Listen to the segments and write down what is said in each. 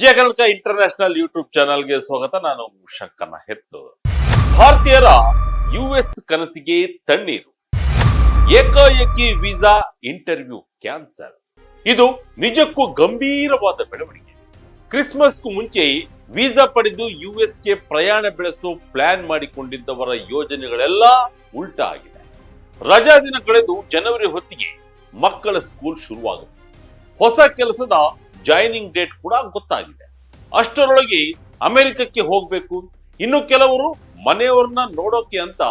ಕನಕ international YouTube ಚಾನಲ್ಗೆ ಸ್ವಾಗತ. ನಾನು ಶಂಕರ್ನ ಹೆತ್ತು. ಭಾರತೀಯರ ಯುಎಸ್ ಕನಸಿಗೆ ತಣ್ಣೀರು. ಏಕಾಏಕಿ ವೀಸಾ ಇಂಟರ್ವ್ಯೂ ಕ್ಯಾನ್ಸಲ್. ಇದು ನಿಜಕ್ಕೂ ಗಂಭೀರವಾದ ಬೆಳವಣಿಗೆ. ಕ್ರಿಸ್ಮಸ್ಗೂ ಮುಂಚೆ ವೀಸಾ ಪಡೆದು ಯುಎಸ್ಗೆ ಪ್ರಯಾಣ ಬೆಳೆಸೋ ಪ್ಲಾನ್ ಮಾಡಿಕೊಂಡಿದ್ದವರ ಯೋಜನೆಗಳೆಲ್ಲ ಉಲ್ಟಾ ಆಗಿದೆ. ರಜಾ ದಿನ ಕಳೆದು ಜನವರಿ ಹೊತ್ತಿಗೆ ಮಕ್ಕಳ ಸ್ಕೂಲ್ ಶುರುವಾಗುತ್ತೆ ಹೊಸ ಕೆಲಸದ ಜಾಯ್ನಿಂಗ್ ಡೇಟ್ ಕೂಡ ಗೊತ್ತಾಗಿದೆ. ಅಷ್ಟರೊಳಗೆ ಅಮೆರಿಕಕ್ಕೆ ಹೋಗ್ಬೇಕು. ಇನ್ನು ಕೆಲವರು ಮನೆಯವ್ರನ್ನ ನೋಡೋಕೆ ಅಂತ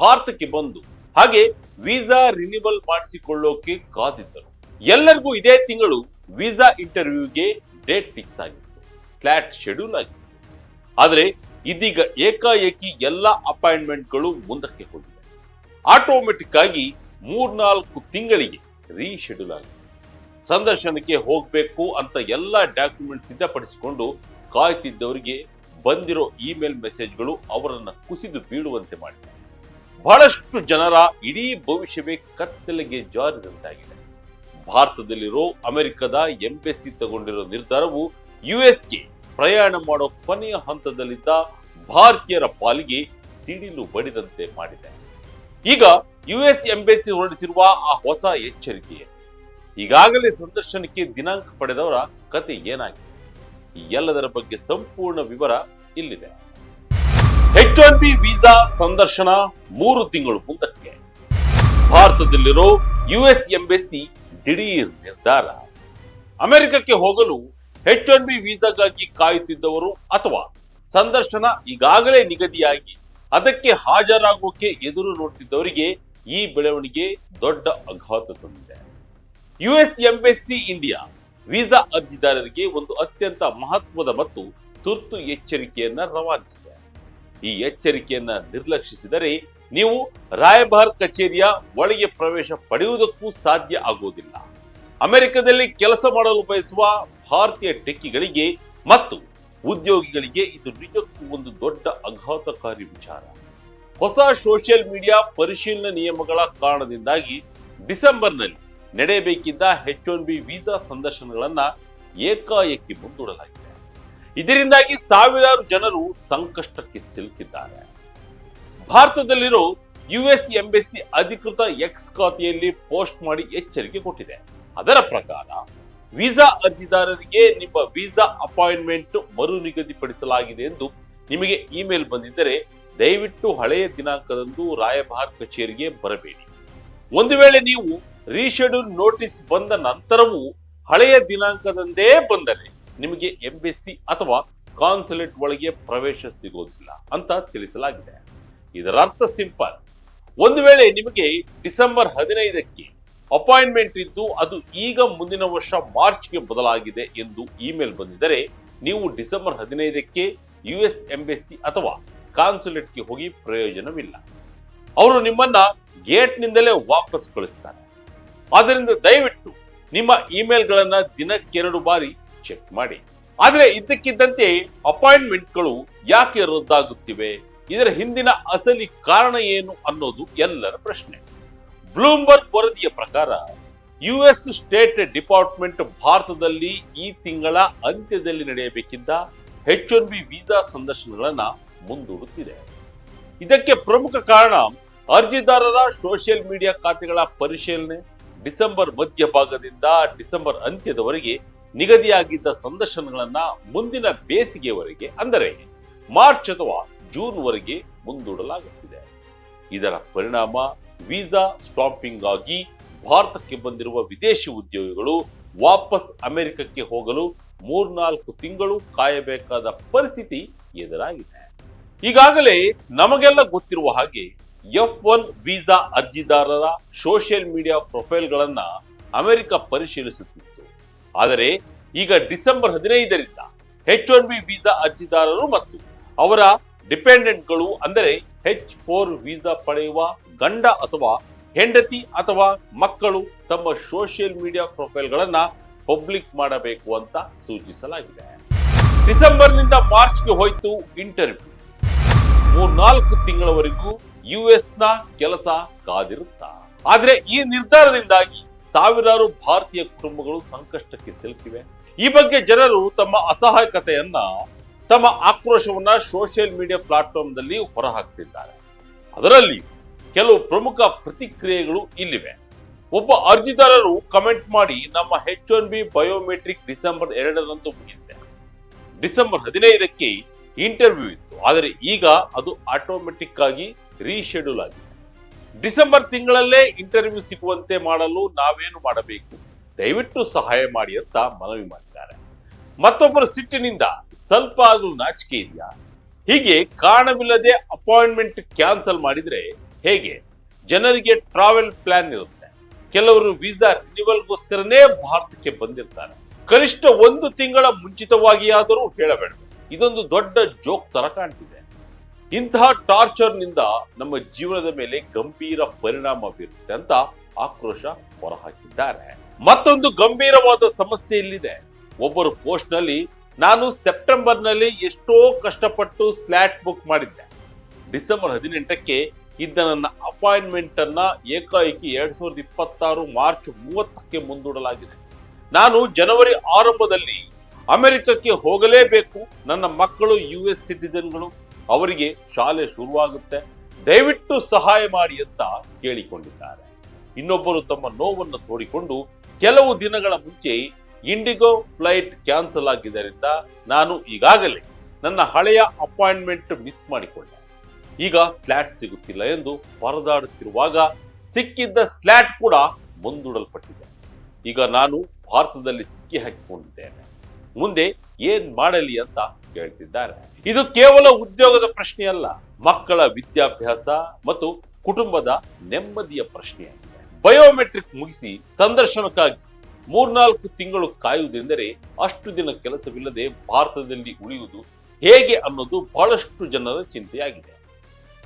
ಭಾರತಕ್ಕೆ ಬಂದು, ಹಾಗೆ ವೀಸಾ ರಿನ್ಯೂವಲ್ ಮಾಡಿಸಿಕೊಳ್ಳೋಕೆ ಕಾದಿದ್ದರು. ಎಲ್ಲರಿಗೂ ಇದೇ ತಿಂಗಳು ವೀಸಾ ಇಂಟರ್ವ್ಯೂಗೆ ಡೇಟ್ ಫಿಕ್ಸ್ ಆಗಿತ್ತು. ಸ್ಲಾಟ್ ಶೆಡ್ಯೂಲ್ ಆಗಿತ್ತು. ಆದರೆ ಇದೀಗ ಏಕಾಏಕಿ ಎಲ್ಲ ಅಪಾಯಿಂಟ್ಮೆಂಟ್ಗಳು ಮುಂದಕ್ಕೆ ಹೋಗಿವೆ. ಆಟೋಮೆಟಿಕ್ ಆಗಿ ಮೂರ್ನಾಲ್ಕು ತಿಂಗಳಿಗೆ ರೀಶೆಡ್ಯೂಲ್ ಆಗಿದೆ. ಸಂದರ್ಶನಕ್ಕೆ ಹೋಗ್ಬೇಕು ಅಂತ ಎಲ್ಲ ಡಾಕ್ಯುಮೆಂಟ್ ಸಿದ್ಧಪಡಿಸಿಕೊಂಡು ಕಾಯ್ತಿದ್ದವರಿಗೆ ಬಂದಿರೋ ಇಮೇಲ್ ಮೆಸೇಜ್ಗಳು ಅವರನ್ನು ಕುಸಿದು ಬೀಳುವಂತೆ ಮಾಡಿದೆ ಬಹಳಷ್ಟು ಜನರ ಇಡೀ ಭವಿಷ್ಯವೇ ಕತ್ತಲೆಗೆ ಜಾರಿದಂತಾಗಿದೆ. ಭಾರತದಲ್ಲಿರೋ, ಅಮೆರಿಕದ ಎಂಬೆಸಿ ತಗೊಂಡಿರೋ ನಿರ್ಧಾರವು ಯುಎಸ್ಗೆ ಪ್ರಯಾಣ ಮಾಡೋ ಕೊನೆಯ ಹಂತದಲ್ಲಿದ್ದ ಭಾರತೀಯರ ಪಾಲಿಗೆ ಸಿಡಿಲು ಬಡಿದಂತೆ ಮಾಡಿದೆ. ಈಗ ಯುಎಸ್ ಎಂಬೆಸಿ ಹೊರಡಿಸಿರುವ ಆ ಹೊಸ ಎಚ್ಚರಿಕೆ ಈಗಾಗಲೇ ಸಂದರ್ಶನಕ್ಕೆ ದಿನಾಂಕ ಪಡೆದವರ ಕತೆ ಏನಾಗಿದೆ? ಈ ಎಲ್ಲದರ ಬಗ್ಗೆ ಸಂಪೂರ್ಣ ವಿವರ ಇಲ್ಲಿದೆ. ಎಚ್ ಒನ್ ಬಿ ವೀಸಾ ಸಂದರ್ಶನ ಮೂರು ತಿಂಗಳು ಮುಂದಕ್ಕೆ. ಭಾರತದಲ್ಲಿರೋ ಯುಎಸ್ ಎಂಬೆಸಿ ದಿಢೀರ್ ನಿರ್ಧಾರ. ಅಮೆರಿಕಕ್ಕೆ ಹೋಗಲು ಎಚ್ ಒನ್ ಬಿ ವೀಸಾಗಾಗಿ ಕಾಯುತ್ತಿದ್ದವರು ಅಥವಾ ಸಂದರ್ಶನ ಈಗಾಗಲೇ ನಿಗದಿಯಾಗಿ ಅದಕ್ಕೆ ಹಾಜರಾಗೋಕೆ ಎದುರು ನೋಡ್ತಿದ್ದವರಿಗೆ ಈ ಬೆಳವಣಿಗೆ ದೊಡ್ಡ ಆಘಾತ ತಂದಿದೆ ಯುಎಸ್ ಎಂಬೆಸಿ ಇಂಡಿಯಾ ವೀಸಾ ಅರ್ಜಿದಾರರಿಗೆ ಒಂದು ಅತ್ಯಂತ ಮಹತ್ವದ ಮತ್ತು ತುರ್ತು ಎಚ್ಚರಿಕೆಯನ್ನ ರವಾನಿಸಿದೆ. ಈ ಎಚ್ಚರಿಕೆಯನ್ನ ನಿರ್ಲಕ್ಷಿಸಿದರೆ ನೀವು ರಾಯಭಾರ್ ಕಚೇರಿಯ ಒಳಗೆ ಪ್ರವೇಶ ಪಡೆಯುವುದಕ್ಕೂ ಸಾಧ್ಯ ಆಗುವುದಿಲ್ಲ. ಅಮೆರಿಕದಲ್ಲಿ ಕೆಲಸ ಮಾಡಲು ಬಯಸುವ ಭಾರತೀಯ ಟೆಕ್ಕಿಗಳಿಗೆ ಮತ್ತು ಉದ್ಯೋಗಿಗಳಿಗೆ ಇದು ನಿಜಕ್ಕೂ ಒಂದು ದೊಡ್ಡ ಆಘಾತಕಾರಿ ವಿಚಾರ. ಹೊಸ ಸೋಷಿಯಲ್ ಮೀಡಿಯಾ ಪರಿಶೀಲನೆ ನಿಯಮಗಳ ಕಾರಣದಿಂದಾಗಿ ಡಿಸೆಂಬರ್ನಲ್ಲಿ ನಡೆಯಬೇಕಿದ್ದ ಎಚ್ ಒನ್ ಬಿ ವೀಸಾ ಸಂದರ್ಶನಗಳನ್ನ ಏಕಾಏಕಿ ಮುಂದೂಡಲಾಗಿದೆ. ಇದರಿಂದಾಗಿ ಸಾವಿರಾರು ಜನರು ಸಂಕಷ್ಟಕ್ಕೆ ಸಿಲುಕಿದ್ದಾರೆ. ಭಾರತದಲ್ಲಿರೋ ಯುಎಸ್ ಎಂಬೆಸಿ ಅಧಿಕೃತ ಎಕ್ಸ್ ಖಾತೆಯಲ್ಲಿ ಪೋಸ್ಟ್ ಮಾಡಿ ಎಚ್ಚರಿಕೆ ಕೊಟ್ಟಿದೆ. ಅದರ ಪ್ರಕಾರ ವೀಸಾ ಅರ್ಜಿದಾರರಿಗೆ ನಿಮ್ಮ ವೀಸಾ ಅಪಾಯಿಂಟ್ಮೆಂಟ್ ಮರು ನಿಗದಿಪಡಿಸಲಾಗಿದೆ ಎಂದು ನಿಮಗೆ ಇಮೇಲ್ ಬಂದಿದ್ದರೆ ದಯವಿಟ್ಟು ಹಳೆಯ ದಿನಾಂಕದಂದು ರಾಯಭಾರ್ ಕಚೇರಿಗೆ ಬರಬೇಡಿ. ಒಂದು ವೇಳೆ ನೀವು ರೀಶೆಡ್ಯೂಲ್ ನೋಟಿಸ್ ಬಂದ ನಂತರವೂ ಹಳೆಯ ದಿನಾಂಕದಂದೇ ಬಂದರೆ ನಿಮಗೆ ಎಂಬೆಸಿ ಅಥವಾ ಕಾನ್ಸುಲೇಟ್ ಒಳಗೆ ಪ್ರವೇಶ ಸಿಗೋದಿಲ್ಲ ಅಂತ ತಿಳಿಸಲಾಗಿದೆ. ಇದರ ಅರ್ಥ ಸಿಂಪಲ್. ಒಂದು ವೇಳೆ ನಿಮಗೆ ಡಿಸೆಂಬರ್ ಹದಿನೈದಕ್ಕೆ ಅಪಾಯಿಂಟ್ಮೆಂಟ್ ಇದ್ದು ಅದು ಈಗ ಮುಂದಿನ ವರ್ಷ ಮಾರ್ಚ್ಗೆ ಬದಲಾಗಿದೆ ಎಂದು ಇಮೇಲ್ ಬಂದಿದ್ದರೆ ನೀವು ಡಿಸೆಂಬರ್ ಹದಿನೈದಕ್ಕೆ ಯು ಎಸ್ ಎಂಬೆಸಿ ಅಥವಾ ಕಾನ್ಸುಲೇಟ್ಗೆ ಹೋಗಿ ಪ್ರಯೋಜನವಿಲ್ಲ. ಅವರು ನಿಮ್ಮನ್ನ ಗೇಟ್ನಿಂದಲೇ ವಾಪಸ್ ಕಳಿಸ್ತಾರೆ. ಆದ್ದರಿಂದ ದಯವಿಟ್ಟು ನಿಮ್ಮ ಇಮೇಲ್ಗಳನ್ನ ದಿನಕ್ಕೆರಡು ಬಾರಿ ಚೆಕ್ ಮಾಡಿ. ಆದರೆ ಇದ್ದಕ್ಕಿದ್ದಂತೆ ಅಪಾಯಿಂಟ್ಮೆಂಟ್ಗಳು ಯಾಕೆ ರದ್ದಾಗುತ್ತಿವೆ? ಇದರ ಹಿಂದಿನ ಅಸಲಿ ಕಾರಣ ಏನು ಅನ್ನೋದು ಎಲ್ಲರ ಪ್ರಶ್ನೆ. ಬ್ಲೂಮ್ಬರ್ಗ್ ವರದಿಯ ಪ್ರಕಾರ ಯು ಎಸ್ ಸ್ಟೇಟ್ ಡಿಪಾರ್ಟ್ಮೆಂಟ್ ಭಾರತದಲ್ಲಿ ಈ ತಿಂಗಳ ಅಂತ್ಯದಲ್ಲಿ ನಡೆಯಬೇಕಿದ್ದ ಎಚ್ ಒನ್ ಬಿ ವೀಸಾ ಸಂದರ್ಶನಗಳನ್ನ ಮುಂದೂಡುತ್ತಿದೆ. ಇದಕ್ಕೆ ಪ್ರಮುಖ ಕಾರಣ ಅರ್ಜಿದಾರರ ಸೋಷಿಯಲ್ ಮೀಡಿಯಾ ಖಾತೆಗಳ ಪರಿಶೀಲನೆ ಡಿಸೆಂಬರ್ ಮಧ್ಯಭಾಗದಿಂದ ಡಿಸೆಂಬರ್ ಅಂತ್ಯದವರೆಗೆ ನಿಗದಿಯಾಗಿದ್ದ ಸಂದರ್ಶನಗಳನ್ನ ಮುಂದಿನ ಬೇಸಿಗೆವರೆಗೆ, ಅಂದರೆ ಮಾರ್ಚ್ ಅಥವಾ ಜೂನ್ ವರೆಗೆ ಮುಂದೂಡಲಾಗುತ್ತಿದೆ. ಇದರ ಪರಿಣಾಮ ವೀಸಾ ಸ್ಟಾಂಪಿಂಗ್ ಆಗಿ ಭಾರತಕ್ಕೆ ಬಂದಿರುವ ವಿದೇಶಿ ಉದ್ಯೋಗಿಗಳು ವಾಪಸ್ ಅಮೆರಿಕಕ್ಕೆ ಹೋಗಲು ಮೂರ್ನಾಲ್ಕು ತಿಂಗಳು ಕಾಯಬೇಕಾದ ಪರಿಸ್ಥಿತಿ ಎದುರಾಗಿದೆ. ಈಗಾಗಲೇ ನಮಗೆಲ್ಲ ಗೊತ್ತಿರುವ ಹಾಗೆ ಎಫ್ ಒನ್ ವೀಸಾ ಅರ್ಜಿದಾರರ ಸೋಷಿಯಲ್ ಮೀಡಿಯಾ ಪ್ರೊಫೈಲ್ಗಳನ್ನ ಅಮೆರಿಕ ಪರಿಶೀಲಿಸುತ್ತಿತ್ತು. ಆದರೆ ಈಗ ಡಿಸೆಂಬರ್ ಹದಿನೈದರಿಂದ ಎಚ್ ಒನ್ ಬಿ ವೀಸಾ ಅರ್ಜಿದಾರರು ಮತ್ತು ಅವರ ಡಿಪೆಂಡೆಂಟ್ಗಳು, ಅಂದರೆ ಹೆಚ್ ಫೋರ್ ವೀಸಾ ಪಡೆಯುವ ಗಂಡ ಅಥವಾ ಹೆಂಡತಿ ಅಥವಾ ಮಕ್ಕಳು ತಮ್ಮ ಸೋಷಿಯಲ್ ಮೀಡಿಯಾ ಪ್ರೊಫೈಲ್ಗಳನ್ನ ಪಬ್ಲಿಕ್ ಮಾಡಬೇಕು ಅಂತ ಸೂಚಿಸಲಾಗಿದೆ. ಡಿಸೆಂಬರ್ನಿಂದ ಮಾರ್ಚ್ಗೆ ಹೋಯಿತು ಇಂಟರ್ವ್ಯೂ. ಮೂರ್ನಾಲ್ಕು ತಿಂಗಳವರೆಗೂ ಯುಎಸ್ನ ಕೆಲಸ ಕಾದಿರುತ್ತ? ಆದ್ರೆ ಈ ನಿರ್ಧಾರದಿಂದಾಗಿ ಸಾವಿರಾರು ಭಾರತೀಯ ಕುಟುಂಬಗಳು ಸಂಕಷ್ಟಕ್ಕೆ ಸಿಲುಕಿವೆ. ಈ ಬಗ್ಗೆ ಜನರು ತಮ್ಮ ಅಸಹಾಯಕತೆಯನ್ನ, ತಮ್ಮ ಆಕ್ರೋಶವನ್ನ ಸೋಷಿಯಲ್ ಮೀಡಿಯಾ ಪ್ಲಾಟ್ಫಾರ್ಮ್ದಲ್ಲಿ ಹೊರಹಾಕ್ತಿದ್ದಾರೆ. ಅದರಲ್ಲಿ ಕೆಲವು ಪ್ರಮುಖ ಪ್ರತಿಕ್ರಿಯೆಗಳು ಇಲ್ಲಿವೆ. ಒಬ್ಬ ಅರ್ಜಿದಾರರು ಕಮೆಂಟ್ ಮಾಡಿ, ನಮ್ಮ H one B biometric December ಎರಡರಂದು ಮುಗಿದಿದೆ ಡಿಸೆಂಬರ್ ಹದಿನೈದಕ್ಕೆ ಇಂಟರ್ವ್ಯೂ ಇತ್ತು. ಆದರೆ ಈಗ ಅದು ಆಟೋಮೆಟಿಕ್ ಆಗಿ ರೀಶೆಡ್ಯೂಲ್ ಆಗಿದೆ. ಡಿಸೆಂಬರ್ ತಿಂಗಳಲ್ಲೇ ಇಂಟರ್ವ್ಯೂ ಸಿಗುವಂತೆ ಮಾಡಲು ನಾವೇನು ಮಾಡಬೇಕು? ದಯವಿಟ್ಟು ಸಹಾಯ ಮಾಡಿ ಅಂತ ಮನವಿ ಮಾಡಿದ್ದಾರೆ ಮತ್ತೊಬ್ಬರ ಸಿಟ್ಟಿನಿಂದ, ಸ್ವಲ್ಪ ಆದ್ರೂ ನಾಚಿಕೆ ಇದೆಯಾ? ಹೀಗೆ ಕಾರಣವಿಲ್ಲದೆ ಅಪಾಯಿಂಟ್ಮೆಂಟ್ ಕ್ಯಾನ್ಸಲ್ ಮಾಡಿದ್ರೆ ಹೇಗೆ? ಜನರಿಗೆ ಟ್ರಾವೆಲ್ ಪ್ಲಾನ್ ಇರುತ್ತೆ. ಕೆಲವರು ವೀಸಾ ರಿನಿವಲ್ಗೋಸ್ಕರನೇ ಭಾರತಕ್ಕೆ ಬಂದಿರ್ತಾರೆ. ಕನಿಷ್ಠ ಒಂದು ತಿಂಗಳ ಮುಂಚಿತವಾಗಿಯಾದರೂ ಹೇಳಬೇಡ. ಇದೊಂದು ದೊಡ್ಡ ಜೋಕ್ ತರ ಕಾಣ್ತಿದೆ. ಇಂತಹ ಟಾರ್ಚರ್ನಿಂದ ನಮ್ಮ ಜೀವನದ ಮೇಲೆ ಗಂಭೀರ ಪರಿಣಾಮ ಬೀರುತ್ತೆ ಅಂತ ಆಕ್ರೋಶ ಹೊರಹಾಕಿದ್ದಾರೆ. ಮತ್ತೊಂದು ಗಂಭೀರವಾದ ಸಮಸ್ಯೆ ಇಲ್ಲಿದೆ. ಒಬ್ಬರು ಪೋಸ್ಟ್ನಲ್ಲಿ, ನಾನು ಸೆಪ್ಟೆಂಬರ್ನಲ್ಲಿ ಎಷ್ಟೋ ಕಷ್ಟಪಟ್ಟು ಸ್ಲಾಟ್ ಬುಕ್ ಮಾಡಿದ್ದೆ. ಡಿಸೆಂಬರ್ ಹದಿನೆಂಟಕ್ಕೆ ಇದ್ದ ನನ್ನ ಅಪಾಯಿಂಟ್ಮೆಂಟ್ ಅನ್ನ ಏಕಾಏಕಿ ಎರಡ್ ಸಾವಿರದ ಇಪ್ಪತ್ತಾರು ಮಾರ್ಚ್ ಮೂವತ್ತಕ್ಕೆ ಮುಂದೂಡಲಾಗಿದೆ. ನಾನು ಜನವರಿ ಆರಂಭದಲ್ಲಿ ಅಮೆರಿಕಕ್ಕೆ ಹೋಗಲೇಬೇಕು. ನನ್ನ ಮಕ್ಕಳು ಯು ಎಸ್ ಸಿಟಿಸನ್ಗಳು ಅವರಿಗೆ ಶಾಲೆ ಶುರುವಾಗುತ್ತೆ. ದಯವಿಟ್ಟು ಸಹಾಯ ಮಾಡಿ ಅಂತ ಕೇಳಿಕೊಂಡಿದ್ದಾರೆ. ಇನ್ನೊಬ್ಬರು ತಮ್ಮ ನೋವನ್ನು ತೋಡಿಕೊಂಡು ಕೆಲವು ದಿನಗಳ ಮುಂಚೆ ಇಂಡಿಗೋ ಫ್ಲೈಟ್ ಕ್ಯಾನ್ಸಲ್ ಆಗಿದ್ದರಿಂದ ನಾನು ಈಗಾಗಲೇ ನನ್ನ ಹಳೆಯ ಅಪಾಯಿಂಟ್ಮೆಂಟ್ ಮಿಸ್ ಮಾಡಿಕೊಂಡೆ. ಈಗ ಸ್ಲ್ಯಾಟ್ ಸಿಗುತ್ತಿಲ್ಲ ಎಂದು ಪರದಾಡುತ್ತಿರುವಾಗ ಸಿಕ್ಕಿದ್ದ ಸ್ಲ್ಯಾಟ್ ಕೂಡ ಮುಂದೂಡಲ್ಪಟ್ಟಿದೆ. ಈಗ ನಾನು ಭಾರತದಲ್ಲಿ ಸಿಕ್ಕಿ ಹಾಕಿಕೊಂಡಿದ್ದೇನೆ. ಮುಂದೆ ಏನ್ ಮಾಡಲಿ ಅಂತ ಕೇಳ್ತಿದ್ದಾರೆ. ಇದು ಕೇವಲ ಉದ್ಯೋಗದ ಪ್ರಶ್ನೆಯಲ್ಲ, ಮಕ್ಕಳ ವಿದ್ಯಾಭ್ಯಾಸ ಮತ್ತು ಕುಟುಂಬದ ನೆಮ್ಮದಿಯ ಪ್ರಶ್ನೆಯಾಗಿದೆ ಬಯೋಮೆಟ್ರಿಕ್ ಮುಗಿಸಿ ಸಂದರ್ಶನಕ್ಕಾಗಿ ಮೂರ್ನಾಲ್ಕು ತಿಂಗಳು ಕಾಯುವುದೆಂದರೆ ಅಷ್ಟು ದಿನ ಕೆಲಸವಿಲ್ಲದೆ ಭಾರತದಲ್ಲಿ ಉಳಿಯುವುದು ಹೇಗೆ ಅನ್ನೋದು ಬಹಳಷ್ಟು ಜನರ ಚಿಂತೆಯಾಗಿದೆ.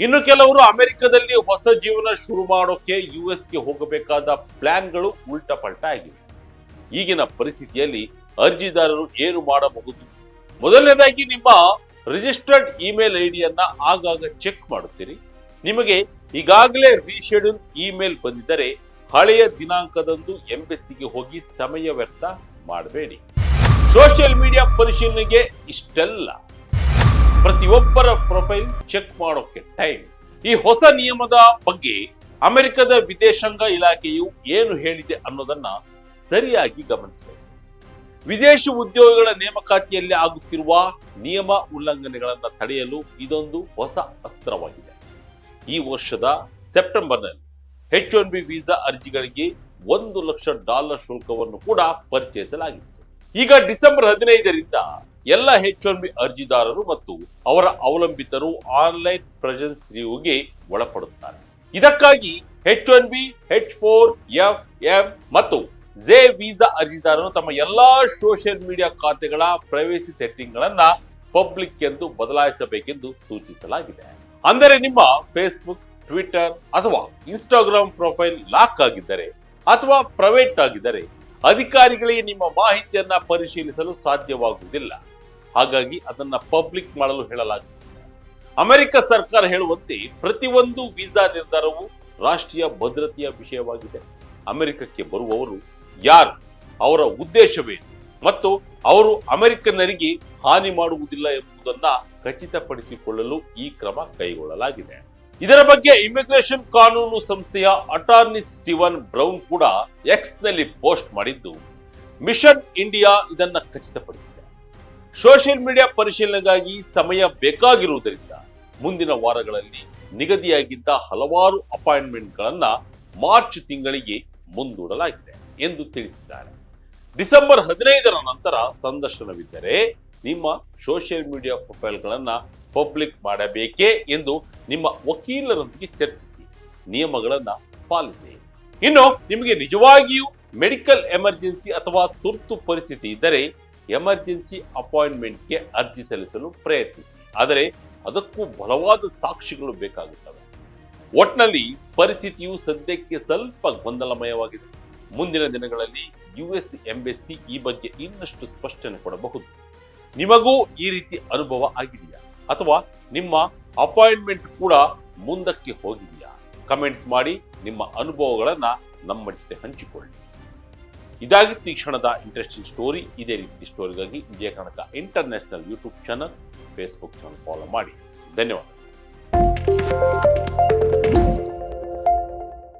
ಇನ್ನು ಕೆಲವರು ಅಮೆರಿಕದಲ್ಲಿ ಹೊಸ ಜೀವನ ಶುರು ಮಾಡೋಕೆ ಯು ಗೆ ಹೋಗಬೇಕಾದ ಪ್ಲಾನ್ಗಳು ಉಲ್ಟಾ ಪಲ್ಟಾ ಆಗಿವೆ. ಈಗಿನ ಪರಿಸ್ಥಿತಿಯಲ್ಲಿ ಅರ್ಜಿದಾರರು ಏನು ಮಾಡಬಹುದು? ಮೊದಲನೇದಾಗಿ ನಿಮ್ಮ ರಿಜಿಸ್ಟರ್ಡ್ ಇಮೇಲ್ ಐಡಿಯನ್ನ ಆಗಾಗ ಚೆಕ್ ಮಾಡುತ್ತೀರಿ. ನಿಮಗೆ ಈಗಾಗಲೇ ರೀಶೆಡ್ಯೂಲ್ ಇಮೇಲ್ ಬಂದಿದ್ದರೆ ಹಳೆಯ ದಿನಾಂಕದಂದು ಎಂಬೆಸ್ಸಿಗೆ ಹೋಗಿ ಸಮಯ ವ್ಯರ್ಥ ಮಾಡಬೇಡಿ. ಸೋಷಿಯಲ್ ಮೀಡಿಯಾ ಪರಿಶೀಲನೆಗೆ ಇಷ್ಟೆಲ್ಲ. ಪ್ರತಿಯೊಬ್ಬರ ಪ್ರೊಫೈಲ್ ಚೆಕ್ ಮಾಡೋಕೆ ಟೈಮ್ ಈ ಹೊಸ ನಿಯಮದ ಬಗ್ಗೆ ಅಮೆರಿಕದ ವಿದೇಶಾಂಗ ಇಲಾಖೆಯು ಏನು ಹೇಳಿದೆ ಅನ್ನೋದನ್ನ ಸರಿಯಾಗಿ ಗಮನಿಸಬೇಕು. ವಿದೇಶಿ ಉದ್ಯೋಗಿಗಳ ನೇಮಕಾತಿಯಲ್ಲಿ ಆಗುತ್ತಿರುವ ನಿಯಮ ಉಲ್ಲಂಘನೆಗಳನ್ನು ತಡೆಯಲು ಇದೊಂದು ಹೊಸ ಅಸ್ತ್ರವಾಗಿದೆ. ಈ ವರ್ಷದ ಸೆಪ್ಟೆಂಬರ್ನಲ್ಲಿ ಹೆಚ್ ಒನ್ ಬಿ ವೀಸಾ ಅರ್ಜಿಗಳಿಗೆ ಒಂದು ಲಕ್ಷ ಡಾಲರ್ ಶುಲ್ಕವನ್ನು ಕೂಡ ಪರಿಚಯಿಸಲಾಗಿತ್ತು. ಈಗ ಡಿಸೆಂಬರ್ ಹದಿನೈದರಿಂದ ಎಲ್ಲ ಹೆಚ್ ಒನ್ ಬಿ ಅರ್ಜಿದಾರರು ಮತ್ತು ಅವರ ಅವಲಂಬಿತರು ಆನ್ಲೈನ್ ಪ್ರೆಸೆನ್ಸ್ ರಿವ್ಯೂಗೆ ಒಳಪಡುತ್ತಾರೆ. ಇದಕ್ಕಾಗಿ H one B H four, F, M ಮತ್ತು ಜೆ ವೀಸಾ ಅರ್ಜಿದಾರರು ತಮ್ಮ ಎಲ್ಲಾ ಸೋಷಿಯಲ್ ಮೀಡಿಯಾ ಖಾತೆಗಳ ಪ್ರೈವೇಸಿ ಸೆಟ್ಟಿಂಗ್ ಗಳನ್ನ ಪಬ್ಲಿಕ್ ಎಂದು ಬದಲಾಯಿಸಬೇಕೆಂದು ಸೂಚಿಸಲಾಗಿದೆ. ಅಂದರೆ ನಿಮ್ಮ ಫೇಸ್ಬುಕ್, ಟ್ವಿಟರ್ ಅಥವಾ ಇನ್ಸ್ಟಾಗ್ರಾಮ್ ಪ್ರೊಫೈಲ್ ಲಾಕ್ ಆಗಿದ್ದರೆ ಅಥವಾ ಪ್ರೈವೇಟ್ ಆಗಿದ್ದರೆ ಅಧಿಕಾರಿಗಳಿಗೆ ನಿಮ್ಮ ಮಾಹಿತಿಯನ್ನ ಪರಿಶೀಲಿಸಲು ಸಾಧ್ಯವಾಗುವುದಿಲ್ಲ. ಹಾಗಾಗಿ ಅದನ್ನ ಪಬ್ಲಿಕ್ ಮಾಡಲು ಹೇಳಲಾಗುತ್ತದೆ. ಅಮೆರಿಕ ಸರ್ಕಾರ ಹೇಳುವಂತೆ ಪ್ರತಿಯೊಂದು ವೀಸಾ ನಿರ್ಧಾರವು ರಾಷ್ಟ್ರೀಯ ಭದ್ರತೆಯ ವಿಷಯವಾಗಿದೆ. ಅಮೆರಿಕಕ್ಕೆ ಬರುವವರು ಯಾರು? ಅವರ ಉದ್ದೇಶವೇನು? ಮತ್ತು ಅವರು ಅಮೆರಿಕನ್ನರಿಗೆ ಹಾನಿ ಮಾಡುವುದಿಲ್ಲ ಎಂಬುದನ್ನ ಖಚಿತಪಡಿಸಿಕೊಳ್ಳಲು ಈ ಕ್ರಮ ಕೈಗೊಳ್ಳಲಾಗಿದೆ. ಇದರ ಬಗ್ಗೆ ಇಮಿಗ್ರೇಷನ್ ಕಾನೂನು ಸಂಸ್ಥೆಯ ಅಟಾರ್ನಿ ಸ್ಟೀವನ್ ಬ್ರೌನ್ ಕೂಡ ಎಕ್ಸ್ನಲ್ಲಿ ಪೋಸ್ಟ್ ಮಾಡಿದ್ದು ಮಿಷನ್ ಇಂಡಿಯಾ ಇದನ್ನ ಖಚಿತಪಡಿಸಿದೆ. ಸೋಷಿಯಲ್ ಮೀಡಿಯಾ ಪರಿಶೀಲನೆಗಾಗಿ ಸಮಯ ಬೇಕಾಗಿರುವುದರಿಂದ ಮುಂದಿನ ವಾರಗಳಲ್ಲಿ ನಿಗದಿಯಾಗಿದ್ದ ಹಲವಾರು ಅಪಾಯಿಂಟ್ಮೆಂಟ್ಗಳನ್ನ ಮಾರ್ಚ್ ತಿಂಗಳಿಗೆ ಮುಂದೂಡಲಾಗಿದೆ ಎಂದು ತಿಳಿಸಿದ್ದಾರೆ. ಡಿಸೆಂಬರ್ ಹದಿನೈದರ ನಂತರ ಸಂದರ್ಶನವಿದ್ದರೆ ನಿಮ್ಮ ಸೋಷಿಯಲ್ ಮೀಡಿಯಾ ಪ್ರೊಫೈಲ್ಗಳನ್ನ ಪಬ್ಲಿಕ್ ಮಾಡಬೇಕೇ ಎಂದು ನಿಮ್ಮ ವಕೀಲರೊಂದಿಗೆ ಚರ್ಚಿಸಿ, ನಿಯಮಗಳನ್ನು ಪಾಲಿಸಿ. ಇನ್ನು ನಿಮಗೆ ನಿಜವಾಗಿಯೂ ಮೆಡಿಕಲ್ ಎಮರ್ಜೆನ್ಸಿ ಅಥವಾ ತುರ್ತು ಪರಿಸ್ಥಿತಿ ಇದ್ದರೆ ಎಮರ್ಜೆನ್ಸಿ ಅಪಾಯಿಂಟ್ಮೆಂಟ್ಗೆ ಅರ್ಜಿ ಸಲ್ಲಿಸಲು ಪ್ರಯತ್ನಿಸಿ. ಆದರೆ ಅದಕ್ಕೂ ಬಲವಾದ ಸಾಕ್ಷಿಗಳು ಬೇಕಾಗುತ್ತವೆ. ಒಟ್ನಲ್ಲಿ ಪರಿಸ್ಥಿತಿಯು ಸದ್ಯಕ್ಕೆ ಸ್ವಲ್ಪ ಗೊಂದಲಮಯವಾಗಿದೆ. ಮುಂದಿನ ದಿನಗಳಲ್ಲಿ ಯು ಎಸ್ ಎಂಬೆಸಿ ಈ ಬಗ್ಗೆ ಇನ್ನಷ್ಟು ಸ್ಪಷ್ಟನೆ ಕೊಡಬಹುದು. ನಿಮಗೂ ಈ ರೀತಿ ಅನುಭವ ಆಗಿದೆಯಾ? ಅಥವಾ ನಿಮ್ಮ ಅಪಾಯಿಂಟ್ಮೆಂಟ್ ಕೂಡ ಮುಂದಕ್ಕೆ ಹೋಗಿದೆಯಾ? ಕಮೆಂಟ್ ಮಾಡಿ ನಿಮ್ಮ ಅನುಭವಗಳನ್ನು ನಮ್ಮ ಜೊತೆ ಹಂಚಿಕೊಳ್ಳಿ. ಇದಾಗಿತ್ತು ಈ ಕ್ಷಣದ ಇಂಟ್ರೆಸ್ಟಿಂಗ್ ಸ್ಟೋರಿ. ಇದೇ ರೀತಿ ಸ್ಟೋರಿಗಾಗಿ Vijaya Kanaka international YouTube channel, Facebook channel follow ಮಾಡಿ. ಧನ್ಯವಾದ